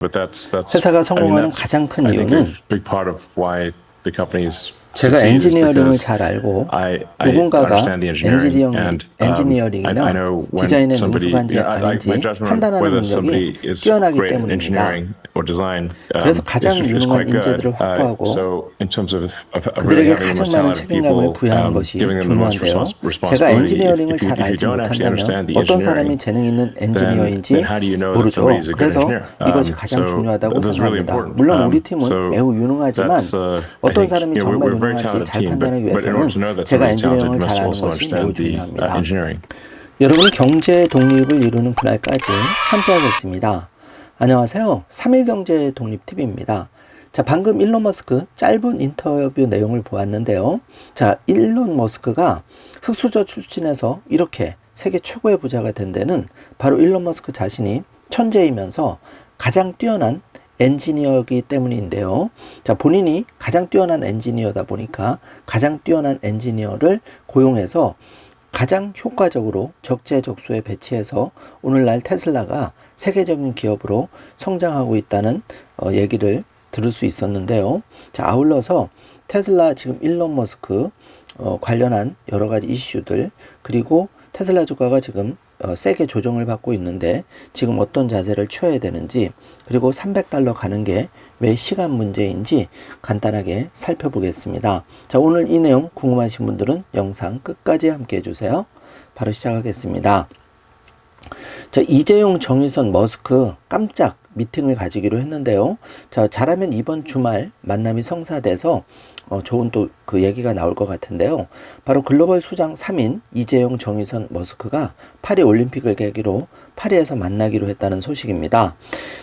But that's that's 회사가 성공하는 가장 큰 이유는 a big part of why the companies 제가 엔지니어링을 잘 알고 누군가가 understand the engineering 엔지니어링, and um, I, I 엔지니어링이나 like my 아닌지 판단하는 능력이 is 뛰어나기 때문입니다. Um, 그래서 가장 유능한. 인재들을 Uh, 확보하고 so in terms of, of, of 그들에게 가장 많은 책임감을 부여하는 um, 것이 중요한데요. 제가. 엔지니어링을 잘 알지 못한다면 어떤 사람이 재능 있는 엔지니어인지 모르죠. 그래서? 이것이 Um, 가장 so 중요하다고 생각합니다. 물론 Um, 우리 팀은 매우 유능하지만 uh, 어떤 사람이 정말 we're a very 유능한지 talented 잘 판단하기 위해서는 제가 엔지니어링을 잘 아는 것이 매우 uh, 중요합니다. engineering. 여러분 경제 독립을 이루는 그날까지 함께하겠습니다. 안녕하세요. 3일 경제 독립 TV입니다. 자, 방금 일론 머스크 짧은 인터뷰 내용을 보았는데요. 자, 일론 머스크가 흑수저 출신에서 이렇게 세계 최고의 부자가 된 데는 바로 일론 머스크 자신이 천재이면서 가장 뛰어난 엔지니어이기 때문인데요. 자, 본인이 가장 뛰어난 엔지니어다 보니까 가장 뛰어난 엔지니어를 고용해서 가장 효과적으로 적재적소에 배치해서 오늘날 테슬라가 세계적인 기업으로 성장하고 있다는 어, 얘기를 들을 수 있었는데요. 자, 아울러서 테슬라 지금 일론 머스크 어, 관련한 여러 가지 이슈들 그리고 테슬라 주가가 지금 어, 세게 조정을 받고 있는데 지금 어떤 자세를 취해야 되는지 그리고 300달러 가는 게 왜 시간 문제인지 간단하게 살펴보겠습니다. 자, 오늘 이 내용 궁금하신 분들은 영상 끝까지 함께 해주세요. 바로 시작하겠습니다. 자, 이재용, 정의선, 머스크 깜짝 미팅을 가지기로 했는데요. 자, 잘하면 이번 주말 만남이 성사돼서 어, 좋은 또 그 얘기가 나올 것 같은데요. 바로 글로벌 수장 3인 이재용, 정의선, 머스크가 파리 올림픽을 계기로 파리에서 만나기로 했다는 소식입니다.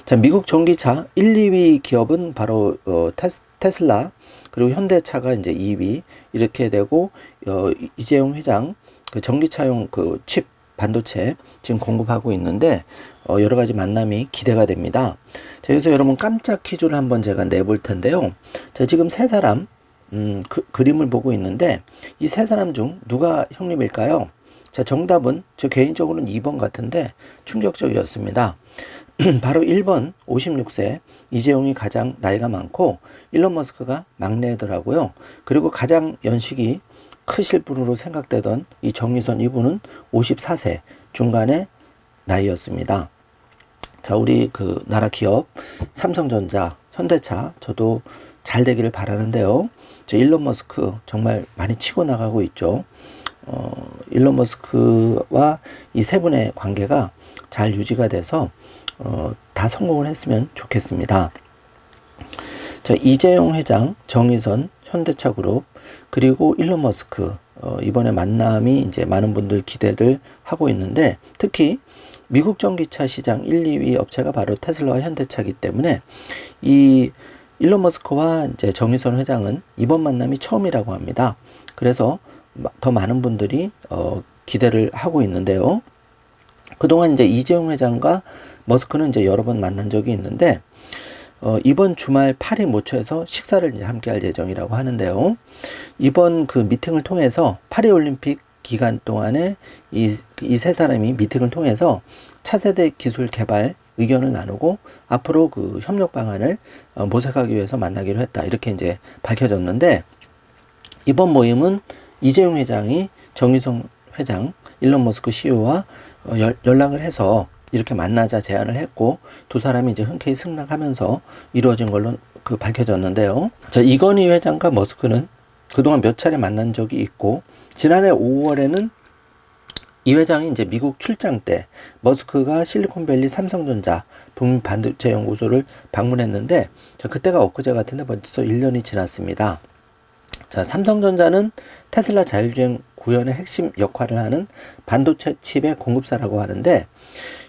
자, 미국 전기차 1, 2위 기업은 바로 어, 테스, 테슬라 그리고 현대차가 이제 2위 이렇게 되고 어, 이재용 회장 그 전기차용 그 칩 반도체 지금 공급하고 있는데 어, 여러 가지 만남이 기대가 됩니다. 자, 여기서 여러분 깜짝 퀴즈를 한번 제가 내볼 텐데요. 자, 지금 세 사람 음, 그, 그림을 보고 있는데 이 세 사람 중 누가 형님일까요? 자, 정답은 저 개인적으로는 2번 같은데 충격적이었습니다. 바로 1번 56세 이재용이 가장 나이가 많고 일론 머스크가 막내더라고요. 그리고 가장 연식이 크실 분으로 생각되던 이 정의선 이분은 54세 중간의 나이였습니다. 자, 우리 그 나라 기업 삼성전자, 현대차 저도 잘 되기를 바라는데요. 저 일론 머스크 정말 많이 치고 나가고 있죠. 어, 일론 머스크와 이 세 분의 관계가 잘 유지가 돼서 어, 다 성공을 했으면 좋겠습니다. 자, 이재용 회장, 정의선, 현대차 그룹, 그리고 일론 머스크, 어, 이번에 만남이 이제 많은 분들 기대를 하고 있는데, 특히 미국 전기차 시장 1, 2위 업체가 바로 테슬라와 현대차이기 때문에, 이 일론 머스크와 이제 정의선 회장은 이번 만남이 처음이라고 합니다. 그래서 더 많은 분들이 어, 기대를 하고 있는데요. 그동안 이제 이재용 회장과 머스크는 이제 여러 번 만난 적이 있는데, 어, 이번 주말 파리 모처에서 식사를 이제 함께 할 예정이라고 하는데요. 이번 그 미팅을 통해서 파리 올림픽 기간 동안에 이, 이 세 사람이 미팅을 통해서 차세대 기술 개발 의견을 나누고 앞으로 그 협력 방안을 어, 모색하기 위해서 만나기로 했다. 이렇게 이제 밝혀졌는데 이번 모임은 이재용 회장이 정의성 회장, 일론 머스크 CEO와 어, 연- 연락을 해서 이렇게 만나자 제안을 했고 두 사람이 이제 흔쾌히 승낙하면서 이루어진 걸로 그 밝혀졌는데요. 자 이건희 회장과 머스크는 그동안 몇 차례 만난 적이 있고 지난해 5월에는 이 회장이 이제 미국 출장 때 머스크가 실리콘밸리 삼성전자 북미 반도체 연구소를 방문했는데 자, 그때가 엊그제 같은데 벌써 1년이 지났습니다. 자, 삼성전자는 테슬라 자율주행 구현의 핵심 역할을 하는 반도체 칩의 공급사라고 하는데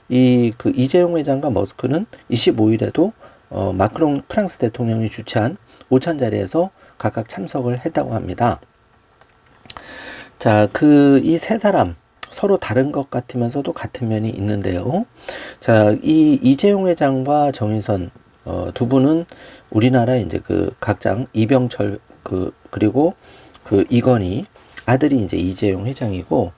이 그 이재용 회장과 머스크는 25일에도 어, 마크롱 프랑스 대통령이 주최한 오찬 자리에서 각각 참석을 했다고 합니다. 자, 그 이 세 사람 서로 다른 것 같으면서도 같은 면이 있는데요. 자, 이 이재용 회장과 정의선 어, 두 분은 우리나라 이제 그 각장 이병철 그 그리고 그 이건희 아들이 이제 이재용 회장이고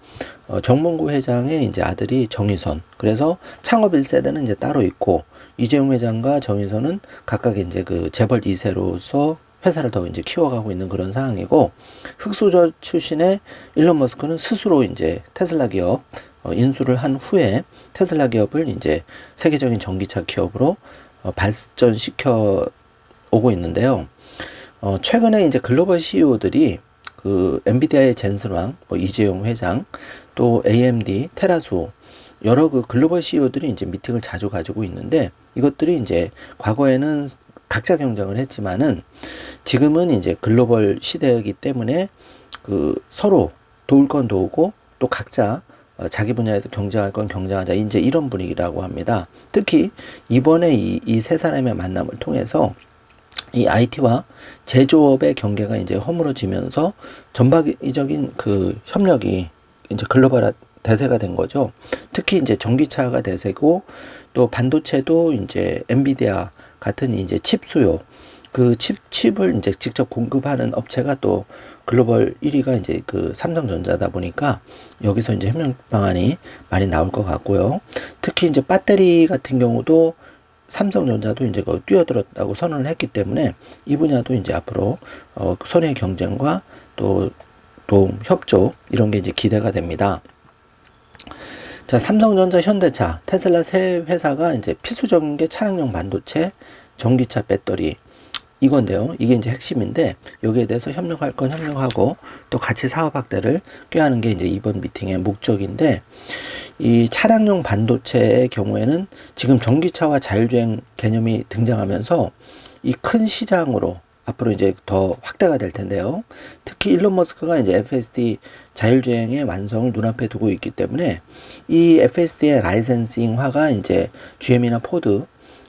어, 정몽구 회장의 이제 아들이 정의선. 그래서 창업 1세대는 이제 따로 있고 이재용 회장과 정의선은 각각 이제 그 재벌 2세로서 회사를 더 이제 키워가고 있는 그런 상황이고 흑수저 출신의 일론 머스크는 스스로 이제 테슬라 기업 어, 인수를 한 후에 테슬라 기업을 이제 세계적인 전기차 기업으로 어, 발전시켜 오고 있는데요. 어, 최근에 이제 글로벌 CEO들이 그 엔비디아의 젠슨 왕, 뭐 이재용 회장, 또 AMD, 테라수 여러 그 글로벌 CEO들이 이제 미팅을 자주 가지고 있는데 이것들이 이제 과거에는 각자 경쟁을 했지만은 지금은 이제 글로벌 시대이기 때문에 그 서로 도울 건 도우고 또 각자 어, 자기 분야에서 경쟁할 건 경쟁하자 이제 이런 분위기라고 합니다. 특히 이번에 이이세 사람의 만남을 통해서 이 IT와 제조업의 경계가 이제 허물어지면서 전방위적인 그 협력이 이제 글로벌 대세가 된 거죠. 특히 이제 전기차가 대세고 또 반도체도 이제 엔비디아 같은 이제 칩 수요 그 칩, 칩을 이제 직접 공급하는 업체가 또 글로벌 1위가 이제 그 삼성전자다 보니까 여기서 이제 협력 방안이 많이 나올 것 같고요. 특히 이제 배터리 같은 경우도 삼성전자도 이제 그 뛰어들었다고 선언을 했기 때문에 이 분야도 이제 앞으로 어, 선의 경쟁과 또 도움, 협조 이런 게 이제 기대가 됩니다. 자, 삼성전자, 현대차, 테슬라 세 회사가 이제 필수적인 게 차량용 반도체, 전기차 배터리 이건데요. 이게 이제 핵심인데 여기에 대해서 협력할 건 협력하고 또 같이 사업 확대를 꾀하는 게 이제 이번 미팅의 목적인데 이 차량용 반도체의 경우에는 지금 전기차와 자율주행 개념이 등장하면서 이 큰 시장으로 앞으로 이제 더 확대가 될 텐데요. 특히 일론 머스크가 이제 FSD 자율주행의 완성을 눈앞에 두고 있기 때문에 이 FSD의 라이센싱화가 이제 GM이나 포드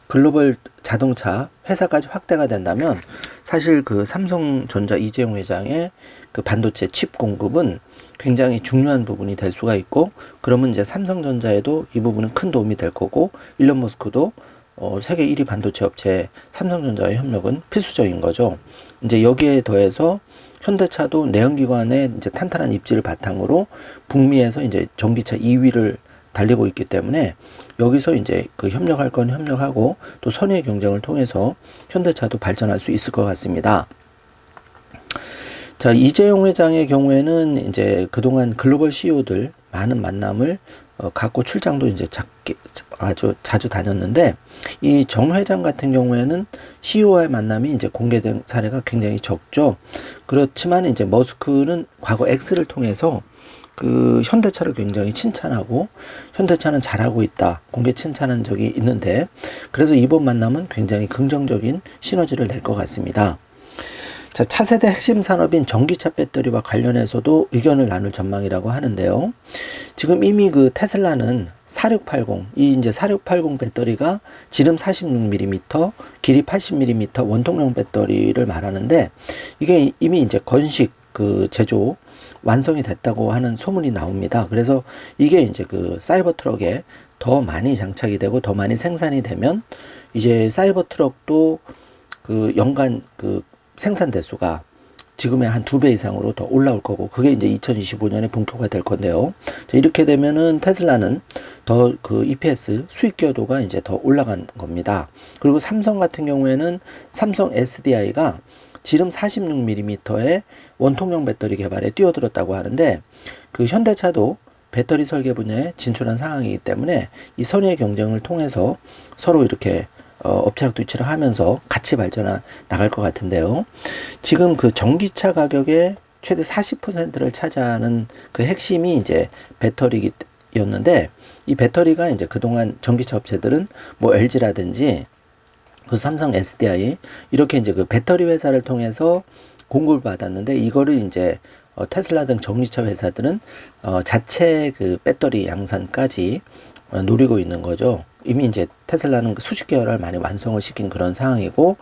글로벌 자동차 회사까지 확대가 된다면 사실 그 삼성전자 이재용 회장의 그 반도체 칩 공급은 굉장히 중요한 부분이 될 수가 있고 그러면 이제 삼성전자에도 이 부분은 큰 도움이 될 거고 일론 머스크도 어, 세계 1위 반도체 업체 삼성전자의 협력은 필수적인 거죠. 이제 여기에 더해서 현대차도 내연기관의 이제 탄탄한 입지를 바탕으로 북미에서 이제 전기차 2위를 달리고 있기 때문에 여기서 이제 그 협력할 건 협력하고 또 선의 경쟁을 통해서 현대차도 발전할 수 있을 것 같습니다. 자, 이재용 회장의 경우에는 이제 그동안 글로벌 CEO들 많은 만남을 어, 갖고 출장도 이제 작게, 아주 자주 다녔는데 이 정 회장 같은 경우에는 CEO와의 만남이 이제 공개된 사례가 굉장히 적죠. 그렇지만 이제 머스크는 과거 X를 통해서 그 현대차를 굉장히 칭찬하고 현대차는 잘하고 있다 공개 칭찬한 적이 있는데 그래서 이번 만남은 굉장히 긍정적인 시너지를 낼 것 같습니다. 자, 차세대 핵심 산업인 전기차 배터리와 관련해서도 의견을 나눌 전망이라고 하는데요. 지금 이미 그 테슬라는 4680, 이 이제 4680 배터리가 지름 46mm, 길이 80mm 원통형 배터리를 말하는데 이게 이미 이제 건식 그 제조 완성이 됐다고 하는 소문이 나옵니다. 그래서 이게 이제 그 사이버 트럭에 더 많이 장착이 되고 더 많이 생산이 되면 이제 사이버 트럭도 그 연간 그 생산 대수가 지금의 한 두 배 이상으로 더 올라올 거고 그게 이제 2025년에 본격화 될 건데요. 자, 이렇게 되면은 테슬라는 더 그 EPS 수익 기여도가 이제 더 올라간 겁니다. 그리고 삼성 같은 경우에는 삼성 SDI가 지름 46mm의 원통형 배터리 개발에 뛰어들었다고 하는데 그 현대차도 배터리 설계 분야에 진출한 상황이기 때문에 이 선의의 경쟁을 통해서 서로 이렇게 어, 업체랑 뒤치를 하면서 같이 발전해 나갈 것 같은데요. 지금 그 전기차 가격의 최대 40%를 차지하는 그 핵심이 이제 배터리였는데 이 배터리가 이제 그동안 전기차 업체들은 뭐 LG라든지 그 삼성 SDI 이렇게 이제 그 배터리 회사를 통해서 공급을 받았는데 이거를 이제 어, 테슬라 등 전기차 회사들은 어, 자체 그 배터리 양산까지 어, 노리고 있는 거죠. 이미 이제 테슬라는 그 수십 개월을 많이 완성을 시킨 그런 상황이고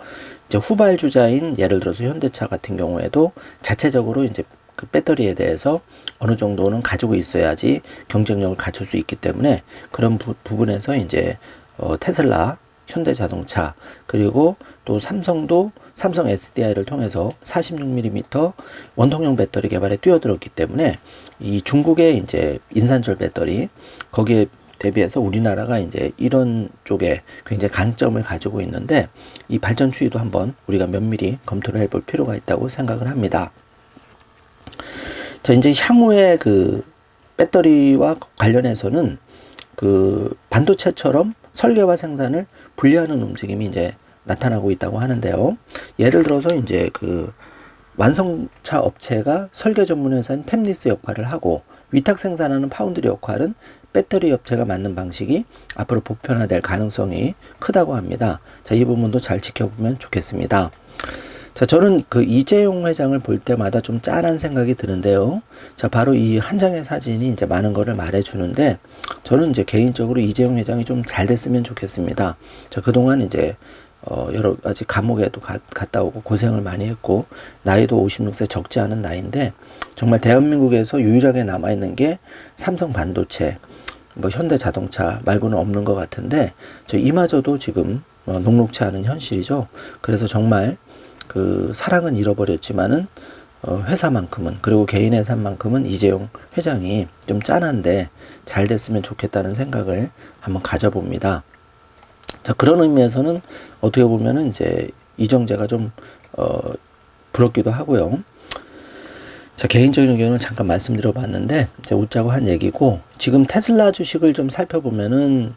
이제 후발주자인 예를 들어서 현대차 같은 경우에도 자체적으로 이제 그 배터리에 대해서 어느 정도는 가지고 있어야지 경쟁력을 갖출 수 있기 때문에 그런 부, 분에서 이제 어, 테슬라 현대자동차 그리고 또 삼성도 삼성 SDI를 통해서 46mm 원통형 배터리 개발에 뛰어들었기 때문에 이 중국의 이제 인산철 배터리 거기에 대비해서 우리나라가 이제 이런 쪽에 굉장히 강점을 가지고 있는데 이 발전 추이도 한번 우리가 면밀히 검토를 해볼 필요가 있다고 생각을 합니다. 자, 이제 향후에 그 배터리와 관련해서는 그 반도체처럼 설계와 생산을 분리하는 움직임이 이제 나타나고 있다고 하는데요. 예를 들어서 이제 그 완성차 업체가 설계 전문 회사인 팹리스 역할을 하고 위탁 생산하는 파운드리 역할은 배터리 업체가 맡는 방식이 앞으로 보편화될 가능성이 크다고 합니다. 자, 이 부분도 잘 지켜보면 좋겠습니다. 자, 저는 그 이재용 회장을 볼 때마다 좀 짠한 생각이 드는데요. 자, 바로 이 한 장의 사진이 이제 많은 거를 말해 주는데, 저는 이제 개인적으로 이재용 회장이 좀 잘 됐으면 좋겠습니다. 자, 그동안 이제, 어, 여러 가지 감옥에도 가, 갔다 오고 고생을 많이 했고, 나이도 56세 적지 않은 나이인데, 정말 대한민국에서 유일하게 남아 있는 게 삼성 반도체, 뭐 현대 자동차 말고는 없는 것 같은데, 저 이마저도 지금 어, 녹록치 않은 현실이죠. 그래서 정말 그 사랑은 잃어버렸지만은 어, 회사만큼은 그리고 개인의 삶만큼은 이재용 회장이 좀 짠한데 잘 됐으면 좋겠다는 생각을 한번 가져봅니다. 자 그런 의미에서는 어떻게 보면은 이제 이정재가 좀 어, 부럽기도 하고요. 자 개인적인 의견을 잠깐 말씀드려 봤는데 이제 웃자고 한 얘기고 지금 테슬라 주식을 좀 살펴보면은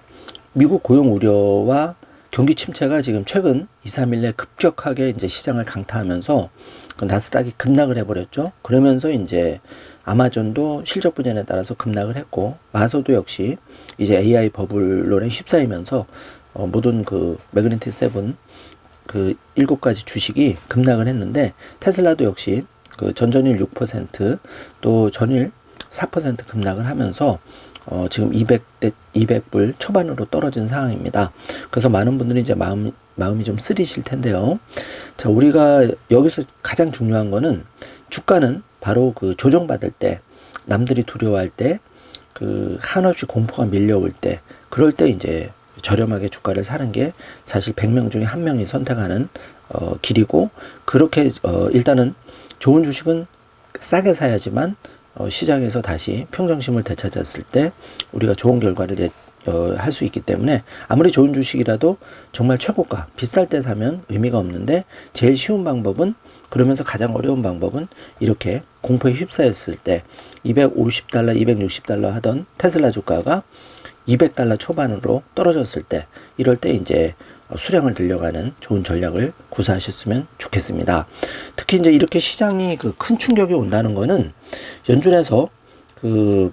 미국 고용 우려와 경기 침체가 지금 최근 2, 3일 내 급격하게 이제 시장을 강타하면서 그 나스닥이 급락을 해버렸죠. 그러면서 이제 아마존도 실적 부진에 따라서 급락을 했고 마소도 역시 이제 AI 버블론에 휩싸이면서 어, 모든 그 매그니티 세븐 그 일곱 가지 주식이 급락을 했는데 테슬라도 역시 그 전전일 6%또 전일 4% 급락을 하면서 어, 지금 200대 200불 초반으로 떨어진 상황입니다. 그래서 많은 분들이 이제 마음 마음이 좀 쓰리실 텐데요. 자, 우리가 여기서 가장 중요한 거는 주가는 바로 그 조정받을 때 남들이 두려워할 때 그 한없이 공포가 밀려올 때 그럴 때 이제 저렴하게 주가를 사는 게 사실 100명 중에 한 명이 선택하는 어, 길이고 그렇게 어, 일단은 좋은 주식은 싸게 사야지만 어, 시장에서 다시 평정심을 되찾았을 때 우리가 좋은 결과를 예, 어, 할 수 있기 때문에 아무리 좋은 주식이라도 정말 최고가 비쌀 때 사면 의미가 없는데 제일 쉬운 방법은 그러면서 가장 어려운 방법은 이렇게 공포에 휩싸였을 때 250달러, 260달러 하던 테슬라 주가가 200달러 초반으로 떨어졌을 때 이럴 때 이제 수량을 들려가는 좋은 전략을 구사하셨으면 좋겠습니다. 특히 이제 이렇게 시장이 그 큰 충격이 온다는 거는 연준에서 그,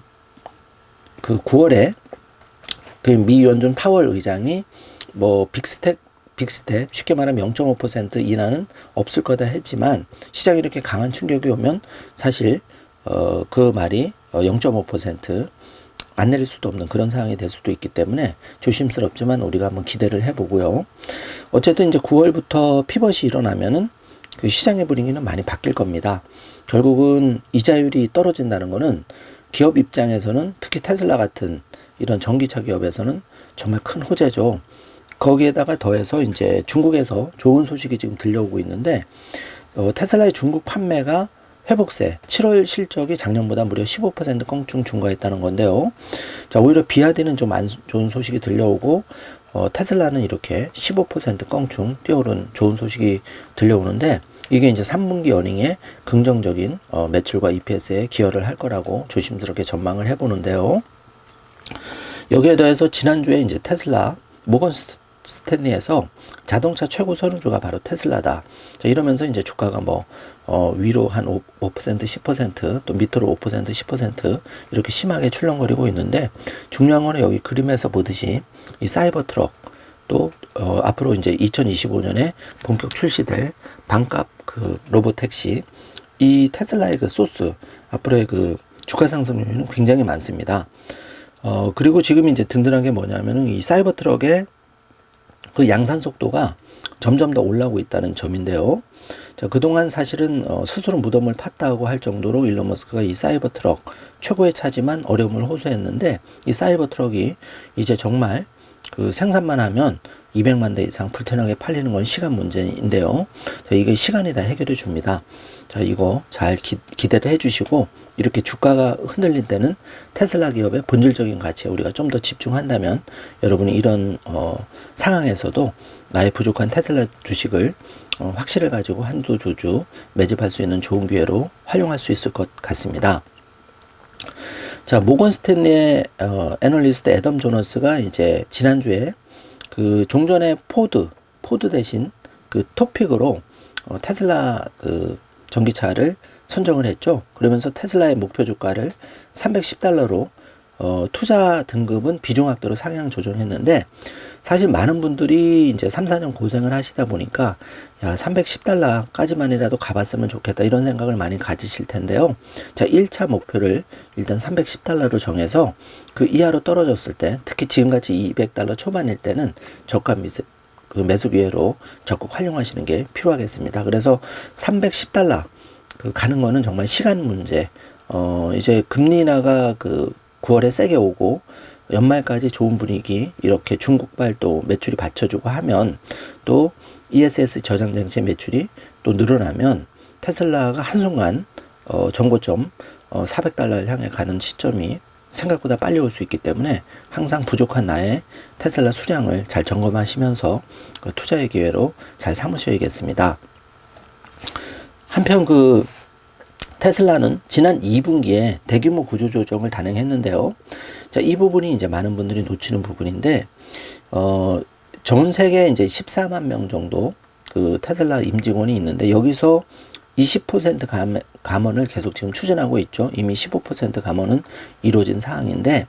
그 9월에 그 미 연준 파월 의장이 뭐 빅스텝 빅스텝 쉽게 말하면 0.5% 인하는 없을 거다 했지만 시장이 이렇게 강한 충격이 오면 사실 어 그 말이 어, 0.5% 안 내릴 수도 없는 그런 상황이 될 수도 있기 때문에 조심스럽지만 우리가 한번 기대를 해보고요. 어쨌든 이제 9월부터 피벗이 일어나면은 그 시장의 분위기는 많이 바뀔 겁니다. 결국은 이자율이 떨어진다는 거는 기업 입장에서는 특히 테슬라 같은 이런 전기차 기업에서는 정말 큰 호재죠. 거기에다가 더해서 이제 중국에서 좋은 소식이 지금 들려오고 있는데 어, 테슬라의 중국 판매가 회복세 7월 실적이 작년보다 무려 15% 껑충 증가했다는 건데요. 자 오히려 비아디는 좀 안 좋은 소식이 들려오고 어, 테슬라는 이렇게 15% 껑충 뛰어오른 좋은 소식이 들려오는데 이게 이제 3분기 어닝에 긍정적인 어, 매출과 EPS에 기여를 할 거라고 조심스럽게 전망을 해보는데요. 여기에 더해서 지난주에 이제 테슬라 모건 스탠리에서 자동차 최고 선호주가 바로 테슬라다. 자, 이러면서 이제 주가가 뭐 어, 위로 한 5, 5% 10%또 밑으로 5% 10% 이렇게 심하게 출렁거리고 있는데 중요한 거는 여기 그림에서 보듯이 이 사이버 트럭 또 어, 앞으로 이제 2025년에 본격 출시될 반값 그 로봇 택시 이 테슬라의 그 소스 앞으로의 그 주가 상승 요인은 굉장히 많습니다. 어 그리고 지금 이제 든든한 게 뭐냐면은 이 사이버 트럭의 그 양산 속도가 점점 더 올라오고 있다는 점인데요. 자, 그동안 사실은 어, 스스로 무덤을 팠다고 할 정도로 일론 머스크가 이 사이버 트럭 최고의 차지만 어려움을 호소했는데 이 사이버 트럭이 이제 정말 그 생산만 하면 200만 대 이상 불편하게 팔리는 건 시간 문제인데요. 자, 이게 시간이 다 해결해 줍니다. 자, 이거 잘 기, 기대를 해 주시고 이렇게 주가가 흔들릴 때는 테슬라 기업의 본질적인 가치에 우리가 좀 더 집중한다면 여러분이 이런 어, 상황에서도 나의 부족한 테슬라 주식을 어, 확실을 가지고 한두 주주 매집할 수 있는 좋은 기회로 활용할 수 있을 것 같습니다. 자, 모건 스탠리의 어, 애널리스트 애덤 조너스가 이제 지난주에 그 종전의 포드, 포드 대신 그 토픽으로 어, 테슬라 그 전기차를 선정을 했죠. 그러면서 테슬라의 목표 주가를 310달러로 어, 투자 등급은 비중학도로 상향 조정했는데 사실 많은 분들이 이제 3, 4년 고생을 하시다 보니까 야, 310달러까지만이라도 가봤으면 좋겠다 이런 생각을 많이 가지실 텐데요. 자, 1차 목표를 일단 310달러로 정해서 그 이하로 떨어졌을 때 특히 지금같이 200달러 초반일 때는 저가 미세, 그 매수 기회로 적극 활용하시는 게 필요하겠습니다. 그래서 310달러 그 가는 거는 정말 시간 문제. 어, 이제 금리 인하가 그 9월에 세게 오고 연말까지 좋은 분위기 이렇게 중국발 또 매출이 받쳐주고 하면 또 ESS 저장 장치 매출이 또 늘어나면 테슬라가 한순간 어, 정고점 어, 400달러를 향해 가는 시점이 생각보다 빨리 올 수 있기 때문에 항상 부족한 나의 테슬라 수량을 잘 점검하시면서 그 투자의 기회로 잘 삼으셔야겠습니다. 한편 그 테슬라는 지난 2분기에 대규모 구조조정을 단행했는데요. 자, 이 부분이 이제 많은 분들이 놓치는 부분인데, 어, 전 세계 이제 14만 명 정도 그 테슬라 임직원이 있는데, 여기서 20% 감, 감원을 계속 지금 추진하고 있죠. 이미 15% 감원은 이루어진 사항인데,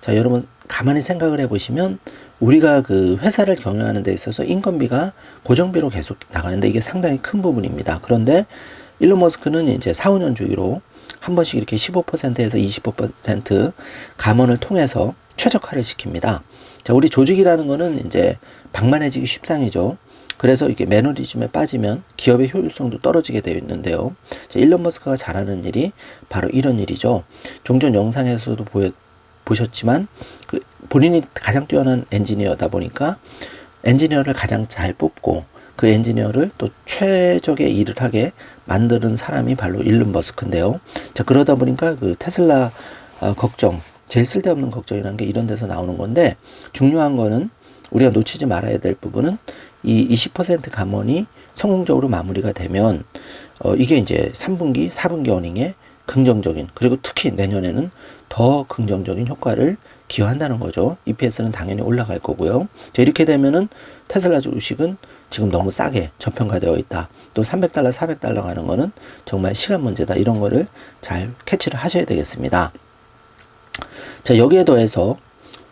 자, 여러분, 가만히 생각을 해보시면, 우리가 그 회사를 경영하는 데 있어서 인건비가 고정비로 계속 나가는데 이게 상당히 큰 부분입니다. 그런데 일론 머스크는 이제 4, 5년 주기로 한 번씩 이렇게 15%에서 25% 감원을 통해서 최적화를 시킵니다. 자, 우리 조직이라는 거는 이제 방만해지기 쉽상이죠. 그래서 이게 매너리즘에 빠지면 기업의 효율성도 떨어지게 되어 있는데요. 자, 일론 머스크가 잘하는 일이 바로 이런 일이죠. 종전 영상에서도 보여, 보셨지만 그 본인이 가장 뛰어난 엔지니어다 보니까 엔지니어를 가장 잘 뽑고 그 엔지니어를 또 최적의 일을 하게 만드는 사람이 바로 일론 머스크인데요. 자, 그러다 보니까 그 테슬라 어, 걱정, 제일 쓸데없는 걱정이라는 게 이런 데서 나오는 건데 중요한 거는 우리가 놓치지 말아야 될 부분은 이 20% 감원이 성공적으로 마무리가 되면 어, 이게 이제 3분기, 4분기 어닝에 긍정적인 그리고 특히 내년에는 더 긍정적인 효과를 기여한다는 거죠. EPS는 당연히 올라갈 거고요. 자, 이렇게 되면은 테슬라 주식은 지금 너무 싸게 저평가되어 있다. 또 300달러, 400달러 가는 거는 정말 시간 문제다. 이런 거를 잘 캐치를 하셔야 되겠습니다. 자, 여기에 더해서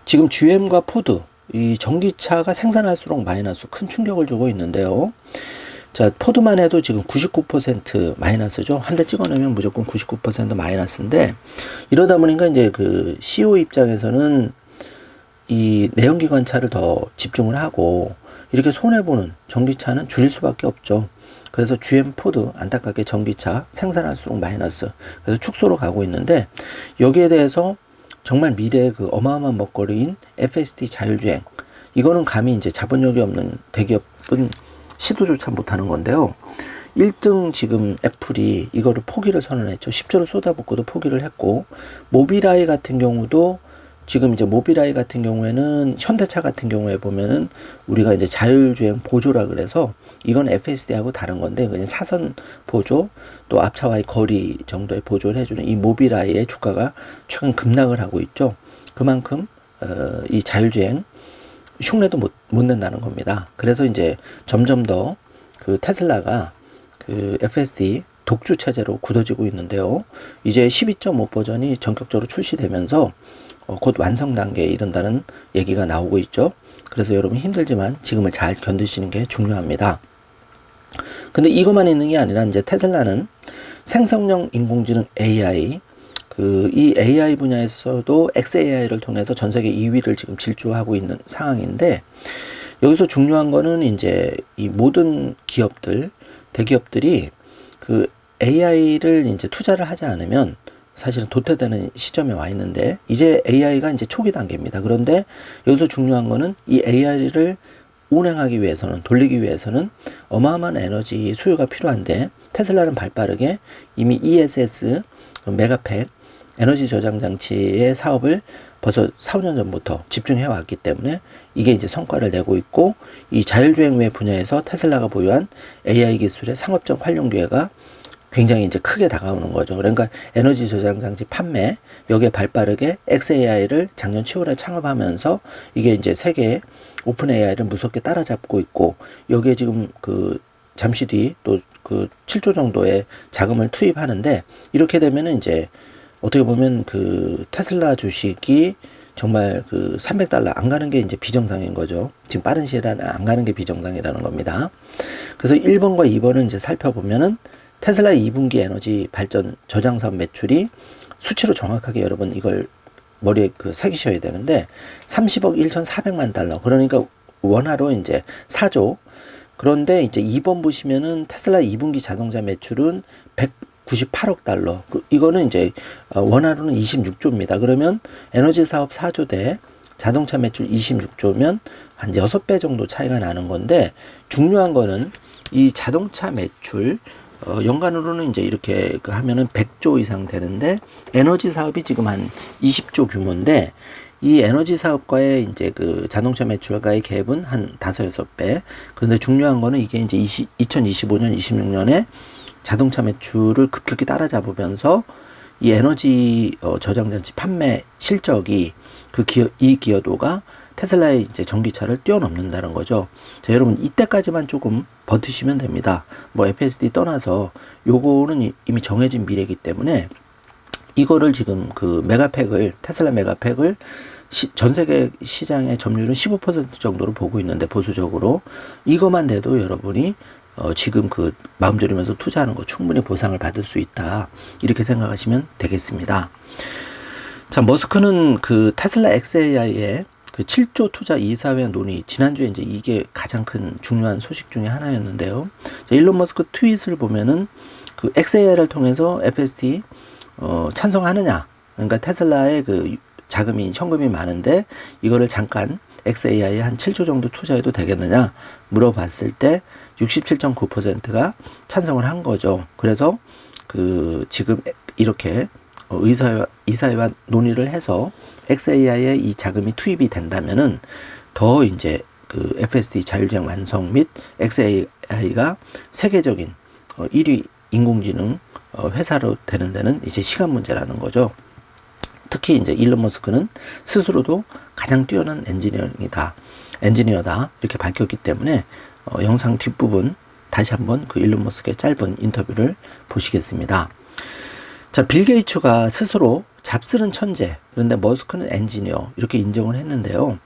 지금 GM과 포드, 이 전기차가 생산할수록 마이너스 큰 충격을 주고 있는데요. 자, 포드만 해도 지금 99% 마이너스죠. 한 대 찍어내면 무조건 99% 마이너스인데, 이러다 보니까 이제 그 CEO 입장에서는 이 내연기관 차를 더 집중을 하고, 이렇게 손해보는 전기차는 줄일 수밖에 없죠. 그래서 GM 포드 안타깝게 전기차 생산할수록 마이너스. 그래서 축소로 가고 있는데, 여기에 대해서 정말 미래의 그 어마어마한 먹거리인 FSD 자율주행. 이거는 감히 이제 자본력이 없는 대기업은 시도조차 못하는 건데요. 1등 지금 애플이 이거를 포기를 선언했죠. 10조를 쏟아붓고도 포기를 했고, 모비라이 같은 경우도 지금 이제 모비라이 같은 경우에는 현대차 같은 경우에 보면은 우리가 이제 자율주행 보조라 그래서 이건 FSD하고 다른 건데 그냥 차선 보조 또 앞차와의 거리 정도의 보조를 해주는 이 모비라이의 주가가 최근 급락을 하고 있죠. 그만큼 어, 이 자율주행 흉내도 못, 못 낸다는 겁니다. 그래서 이제 점점 더 그 테슬라가 그 FSD 독주 체제로 굳어지고 있는데요. 이제 12.5 버전이 전격적으로 출시되면서 어, 곧 완성 단계에 이른다는 얘기가 나오고 있죠. 그래서 여러분 힘들지만 지금을 잘 견디시는 게 중요합니다. 근데 이것만 있는 게 아니라 이제 테슬라는 생성형 인공지능 AI 그 이 AI 분야에서도 XAI를 통해서 전 세계 2위를 지금 질주하고 있는 상황인데 여기서 중요한 거는 이제 이 모든 기업들 대기업들이 그 AI를 이제 투자를 하지 않으면 사실은 도태되는 시점에 와 있는데 이제 AI가 이제 초기 단계입니다. 그런데 여기서 중요한 거는 이 AI를 운행하기 위해서는 돌리기 위해서는 어마어마한 에너지 소요가 필요한데 테슬라는 발빠르게 이미 ESS 그 메가팩 에너지 저장 장치의 사업을 벌써 4, 5년 전부터 집중해 왔기 때문에 이게 이제 성과를 내고 있고 이 자율주행 외 분야에서 테슬라가 보유한 AI 기술의 상업적 활용 기회가 굉장히 이제 크게 다가오는 거죠. 그러니까 에너지 저장 장치 판매 여기에 발빠르게 XAI를 작년 7월에 창업하면서 이게 이제 세계 오픈 AI를 무섭게 따라잡고 있고 여기에 지금 그 잠시 뒤 또 그 7조 정도의 자금을 투입하는데 이렇게 되면은 이제 어떻게 보면 그 테슬라 주식이 정말 그 300달러 안 가는 게 이제 비정상인 거죠. 지금 빠른 시일 안에 안 가는 게 비정상이라는 겁니다. 그래서 1번과 2번은 이제 살펴보면은 테슬라 2분기 에너지 발전 저장 사업 매출이 수치로 정확하게 여러분 이걸 머리에 그 새기셔야 되는데 30억 1,400만 달러. 그러니까 원화로 이제 4조. 그런데 이제 2번 보시면은 테슬라 2분기 자동차 매출은 198억 달러. 그 이거는 이제 어, 원화로는 26조입니다. 그러면 에너지 사업 4조 대 자동차 매출 26조면 한 6배 정도 차이가 나는 건데 중요한 거는 이 자동차 매출 어, 연간으로는 이제 이렇게 그 하면은 100조 이상 되는데 에너지 사업이 지금 한 20조 규모인데 이 에너지 사업과의 이제 그 자동차 매출과의 갭은 한 다섯 여섯 배. 그런데 중요한 거는 이게 이제 20, 2025년, 26년에 자동차 매출을 급격히 따라잡으면서 이 에너지 어, 저장 장치 판매 실적이 그 기여, 이 기여도가 테슬라의 이제 전기차를 뛰어넘는다는 거죠. 자, 여러분 이때까지만 조금 버티시면 됩니다. 뭐 FSD 떠나서 요거는 이- 이미 정해진 미래이기 때문에 이거를 지금 그 메가팩을 테슬라 메가팩을 시, 전 세계 시장의 점유율은 15% 정도로 보고 있는데 보수적으로 이것만 돼도 여러분이 어, 지금 그 마음 졸이면서 투자하는 거 충분히 보상을 받을 수 있다 이렇게 생각하시면 되겠습니다. 자 머스크는 그 테슬라 XAI의 그 7조 투자 이사회 논의 지난주에 이제 이게 가장 큰 중요한 소식 중에 하나였는데요. 자, 일론 머스크 트윗을 보면은 그 XAI를 통해서 FST 어, 찬성하느냐. 그러니까 테슬라의 그 자금이 현금이 많은데 이거를 잠깐 XAI에 한 7조 정도 투자해도 되겠느냐 물어봤을 때 67.9%가 찬성을 한 거죠. 그래서 그 지금 이렇게 어, 의사와 이사회와 논의를 해서 XAI에 이 자금이 투입이 된다면은 더 이제 그 FSD 자율주행 완성 및 XAI가 세계적인 어, 1위 인공지능 어, 회사로 되는 데는 이제 시간 문제라는 거죠. 특히 이제 일론 머스크는 스스로도 가장 뛰어난 엔지니어이다. 엔지니어다. 이렇게 밝혔기 때문에 어, 영상 뒷부분 다시 한번 그 일론 머스크의 짧은 인터뷰를 보시겠습니다. 자, 빌 게이츠가 스스로 잡스른 천재, 그런데 머스크는 엔지니어, 이렇게 인정을 했는데요.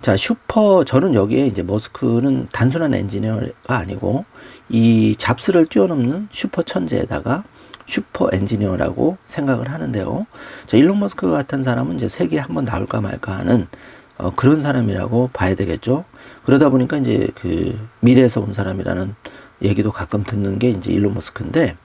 자, 슈퍼, 저는 여기에 이제 머스크는 단순한 엔지니어가 아니고, 이 잡스를 뛰어넘는 슈퍼 천재에다가 슈퍼 엔지니어라고 생각을 하는데요. 자, 일론 머스크 같은 사람은 이제 세계에 한번 나올까 말까 하는 어, 그런 사람이라고 봐야 되겠죠. 그러다 보니까 이제 그 미래에서 온 사람이라는 얘기도 가끔 듣는 게 이제 일론 머스크인데,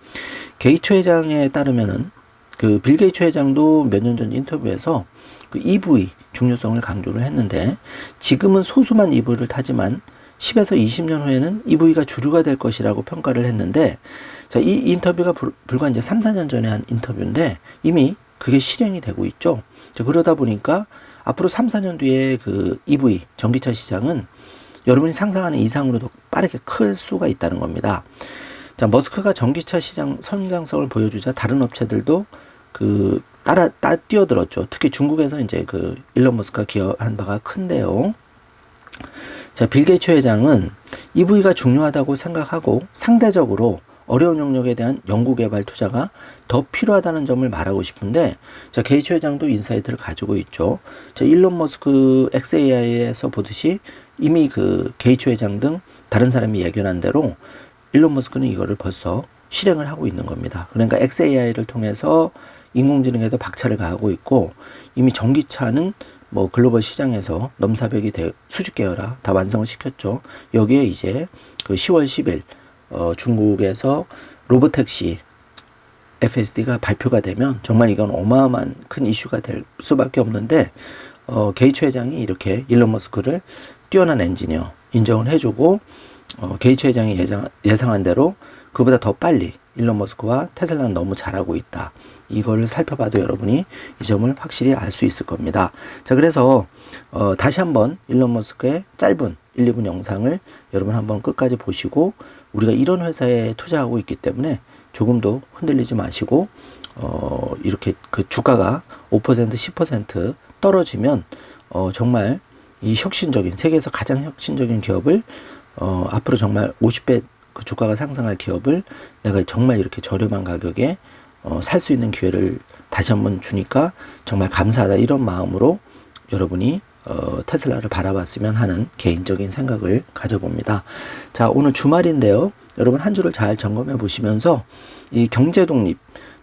게이츠 회장에 따르면은 그 빌 게이츠 회장도 몇 년 전 인터뷰에서 그 EV 중요성을 강조를 했는데 지금은 소수만 EV를 타지만 10에서 20년 후에는 EV가 주류가 될 것이라고 평가를 했는데 자, 이 인터뷰가 불, 불과 이제 3, 4년 전에 한 인터뷰인데 이미 그게 실행이 되고 있죠. 자, 그러다 보니까 앞으로 3, 4년 뒤에 그 EV 전기차 시장은 여러분이 상상하는 이상으로 더 빠르게 클 수가 있다는 겁니다. 자, 머스크가 전기차 시장 성장성을 보여주자 다른 업체들도 그 따라 따 뛰어들었죠. 특히 중국에서 이제 그 일론 머스크가 기여한 바가 큰데요. 자, 빌 게이츠 회장은 EV가 중요하다고 생각하고 상대적으로 어려운 영역에 대한 연구 개발 투자가 더 필요하다는 점을 말하고 싶은데 자, 게이츠 회장도 인사이트를 가지고 있죠. 자, 일론 머스크 XAI에서 보듯이 이미 그 게이츠 회장 등 다른 사람이 예견한 대로 일론 머스크는 이거를 벌써 실행을 하고 있는 겁니다. 그러니까 XAI를 통해서 인공지능에도 박차를 가하고 있고 이미 전기차는 뭐 글로벌 시장에서 넘사벽이 되, 수직 계열화 다 완성을 시켰죠. 여기에 이제 그 10월 10일 어, 중국에서 로보택시 FSD가 발표가 되면 정말 이건 어마어마한 큰 이슈가 될 수밖에 없는데 어, 게이츠 회장이 이렇게 일론 머스크를 뛰어난 엔지니어 인정을 해주고 어, 게이츠 회장이 예상, 예상한 대로 그보다 더 빨리 일론 머스크와 테슬라는 너무 잘하고 있다. 이걸 살펴봐도 여러분이 이 점을 확실히 알 수 있을 겁니다. 자, 그래서 어, 다시 한번 일론 머스크의 짧은 1, 2분 영상을 여러분 한번 끝까지 보시고 우리가 이런 회사에 투자하고 있기 때문에 조금도 흔들리지 마시고 어, 이렇게 그 주가가 5% 10% 떨어지면 어, 정말 이 혁신적인 세계에서 가장 혁신적인 기업을 어, 앞으로 정말 50배 그 주가가 상승할 기업을 내가 정말 이렇게 저렴한 가격에 어, 살 수 있는 기회를 다시 한번 주니까 정말 감사하다 이런 마음으로 여러분이 어, 테슬라를 바라봤으면 하는 개인적인 생각을 가져봅니다. 자, 오늘 주말인데요. 여러분 한 주를 잘 점검해 보시면서 이 경제 독립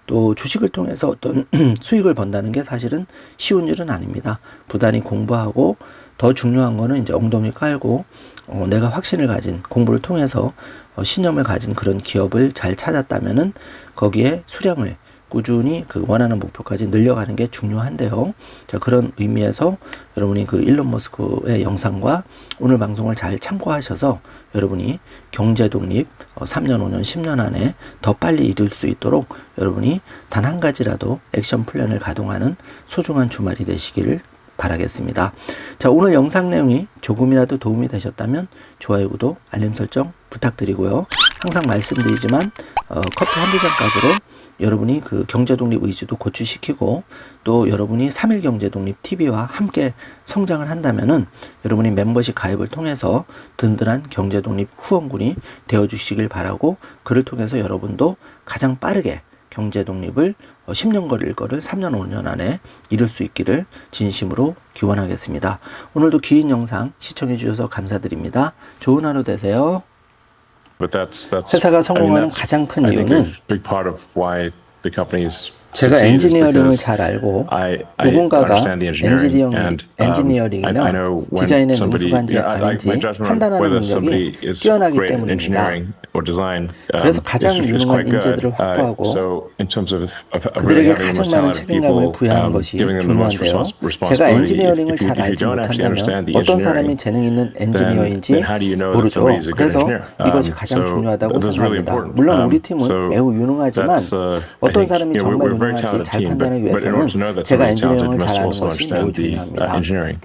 또 주식을 통해서 어떤 수익을 번다는 게 사실은 쉬운 일은 아닙니다. 부단히 공부하고 더 중요한 거는 이제 엉덩이 깔고 어, 내가 확신을 가진 공부를 통해서 어, 신념을 가진 그런 기업을 잘 찾았다면은 거기에 수량을 꾸준히 그 원하는 목표까지 늘려가는 게 중요한데요. 자, 그런 의미에서 여러분이 그 일론 머스크의 영상과 오늘 방송을 잘 참고하셔서 여러분이 경제 독립 어, 3년, 5년, 10년 안에 더 빨리 이룰 수 있도록 여러분이 단 한 가지라도 액션 플랜을 가동하는 소중한 주말이 되시기를 바라겠습니다. 자, 오늘 영상 내용이 조금이라도 도움이 되셨다면 좋아요, 구독, 알림 설정 부탁드리고요. 항상 말씀드리지만 어, 커피 한두 잔 값으로 여러분이 그 경제 독립 의지도 고취시키고 또 여러분이 3일 경제 독립 TV와 함께 성장을 한다면은 여러분이 멤버십 가입을 통해서 든든한 경제 독립 후원군이 되어 주시길 바라고 그를 통해서 여러분도 가장 빠르게 경제 독립을 10년 걸릴 거를 3년 5년 안에 이룰 수 있기를 진심으로 기원하겠습니다. 오늘도 긴 영상 시청해 주셔서 감사드립니다. 좋은 하루 되세요. But that's that's. 회사가 I mean, 성공하는 가장 큰 I 이유는 제가 엔지니어링을 잘 알고 누군가가 엔지니어링, um, 엔지니어링이나 somebody, 능숙한지 아닌지 판단하는 능력이 뛰어나기 때문입니다. Um, 그래서 가장 유능한. 인재들을 확보하고 Uh, 그들에게 가장 많은 책임감을 부여하는 um, 것이 중요한데요. 제가 엔지니어링을 잘 알지 못한다면 어떤 사람이 재능 있는 엔지니어인지 모르죠. 그래서? 이것이 Um, 가장 중요하다고 생각합니다. 물론 Um, 우리 팀은 매우 유능하지만 uh, 어떤 사람이 정말 유능한지 talented 잘 team, but, 판단하기 but in order to 위해서는 know that 제가 somebody's talented, 엔지니어링을 you must 잘 아는 also 것이 매우 understand the uh, 중요합니다. engineering.